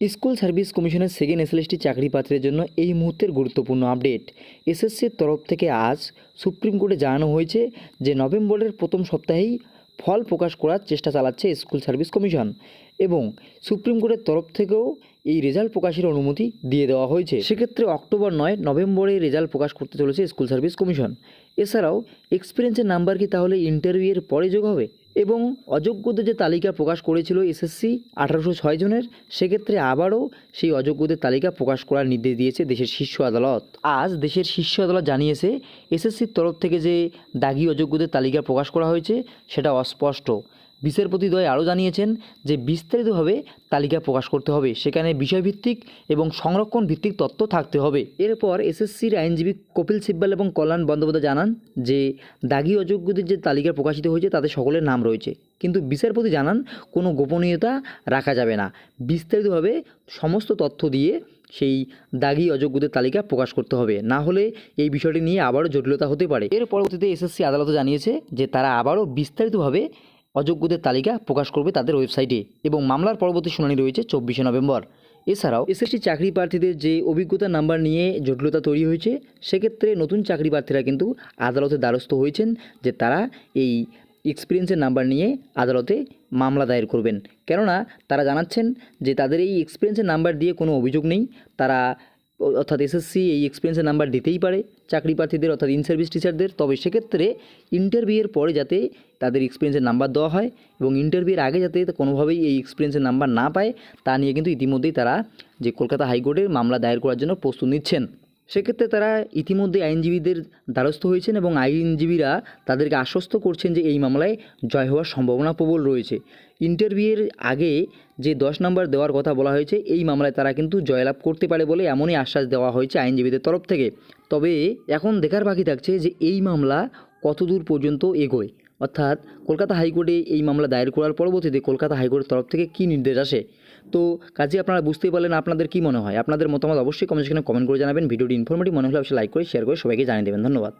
School service কমিশনের second SLST চাকরি প্রার্থীদের জন্য এই মুহূর্তের গুরুত্বপূর্ণ আপডেট। এসএসসির তরফ থেকে আজ সুপ্রিম কোর্টে জানানো হয়েছে যে নভেম্বরের প্রথম সপ্তাহেই ফল প্রকাশ করার চেষ্টা চালাচ্ছে স্কুল সার্ভিস কমিশন এবং সুপ্রিম কোর্টের তরফ থেকেও এই রেজাল্ট প্রকাশের অনুমতি দিয়ে দেওয়া হয়েছে। সেক্ষেত্রে অক্টোবর নয় নভেম্বরে রেজাল্ট প্রকাশ করতে চলেছে স্কুল সার্ভিস কমিশন। এছাড়াও, এক্সপিরিয়েন্সের নাম্বার কি তাহলে ইন্টারভিউয়ের পরে যোগ হবে? এবং অযোগ্যদের যে তালিকা প্রকাশ করেছিল এসএসসি আঠারোশো ছয় জনের, সেক্ষেত্রে আবারও সেই অযোগ্যদের তালিকা প্রকাশ করার নির্দেশ দিয়েছে দেশের শীর্ষ আদালত। আজ দেশের শীর্ষ আদালত জানিয়েছে, এসএসসির তরফ থেকে যে দাগি অযোগ্যদের তালিকা প্রকাশ করা হয়েছে, সেটা অস্পষ্ট। বিচারপতিদ্বয় আরও জানিয়েছেন যে বিস্তারিতভাবে তালিকা প্রকাশ করতে হবে। সেখানে বিষয়ভিত্তিক এবং সংরক্ষণ ভিত্তিক তথ্য থাকতে হবে। এরপর এসএসসির আইনজীবী কপিল সিব্বাল এবং কল্যাণ বন্দ্যোপাধ্যায় জানান যে, দাগি অযোগ্যদের যে তালিকা প্রকাশিত হয়েছে তাদের সকলের নাম রয়েছে। কিন্তু বিচারপতি জানান, কোনো গোপনীয়তা রাখা যাবে না। বিস্তারিতভাবে সমস্ত তথ্য দিয়ে সেই দাগি অযোগ্যদের তালিকা প্রকাশ করতে হবে। না হলে এই বিষয়টি নিয়ে আবারও জটিলতা হতে পারে। এর পরবর্তীতে এসএসসি আদালত জানিয়েছে যে, তারা আবারও বিস্তারিতভাবে অযোগ্যদের তালিকা প্রকাশ করবে তাদের ওয়েবসাইটে এবং মামলার পরবর্তী শুনানি রয়েছে চব্বিশে নভেম্বর। এছাড়াও, এসএসসি চাকরি প্রার্থীদের যে অভিজ্ঞতা নাম্বার নিয়ে জটিলতা তৈরি হয়েছে, সেক্ষেত্রে নতুন চাকরি প্রার্থীরা কিন্তু আদালতে দ্বারস্থ হয়েছেন যে তারা এই এক্সপিরিয়েন্সের নাম্বার নিয়ে আদালতে মামলা দায়ের করবেন। কেননা, তারা জানাচ্ছেন যে তাদের এই এক্সপিরিয়েন্সের নাম্বার দিয়ে কোনো অভিযোগ নেই। তারা অর্থাৎ এসএসসি এই এক্সপিরিয়েন্সের নাম্বার দিতেই পারে চাকরি প্রার্থীদের অর্থাৎ ইন সার্ভিস টিচারদের তবে সেক্ষেত্রে ইন্টারভিউয়ের পরে যাতে তাদের এক্সপিরিয়েন্সের নাম্বার দেওয়া হয় এবং ইন্টারভিউয়ের আগে যাতে কোনোভাবেই এই এক্সপিরিয়েন্সের নাম্বার না পায়, তা নিয়ে কিন্তু ইতিমধ্যেই তারা যে কলকাতা হাইকোর্টে মামলা দায়ের করার জন্য প্রস্তুত নিচ্ছেন। সেক্ষেত্রে তারা ইতিমধ্যে আইনজীবীদের দ্বারস্থ হয়েছেন এবং আইনজীবীরা তাদেরকে আশ্বস্ত করছেন যে এই মামলায় জয় হওয়ার সম্ভাবনা প্রবল রয়েছে। ইন্টারভিউয়ের আগে যে দশ নম্বর দেওয়ার কথা বলা হয়েছে, এই মামলায় তারা কিন্তু জয়লাভ করতে পারে বলে এমনই আশ্বাস দেওয়া হয়েছে আইনজীবীদের তরফ থেকে। তবে এখন দেখার বাকি থাকছে যে এই মামলা কতদূর পর্যন্ত এগোয়। অর্থাৎ কলকাতা হাইকোর্টে এই মামলা দায়ের করার পরবর্তীতে কলকাতা হাইকোর্টের তরফ থেকে কী নির্দেশ আসে? তো কাজে, আপনারা বুঝতেই পারলেন আপনাদের কী মনে হয়? আপনাদের মতামত অবশ্যই কমেন্ট সেখানে কমেন্ট করে জানাবেন। ভিডিওটি ইনফরমেটিভ মনে হলে অবশ্যই লাইক করে শেয়ার করে সবাইকে জানিয়ে দেবেন। ধন্যবাদ।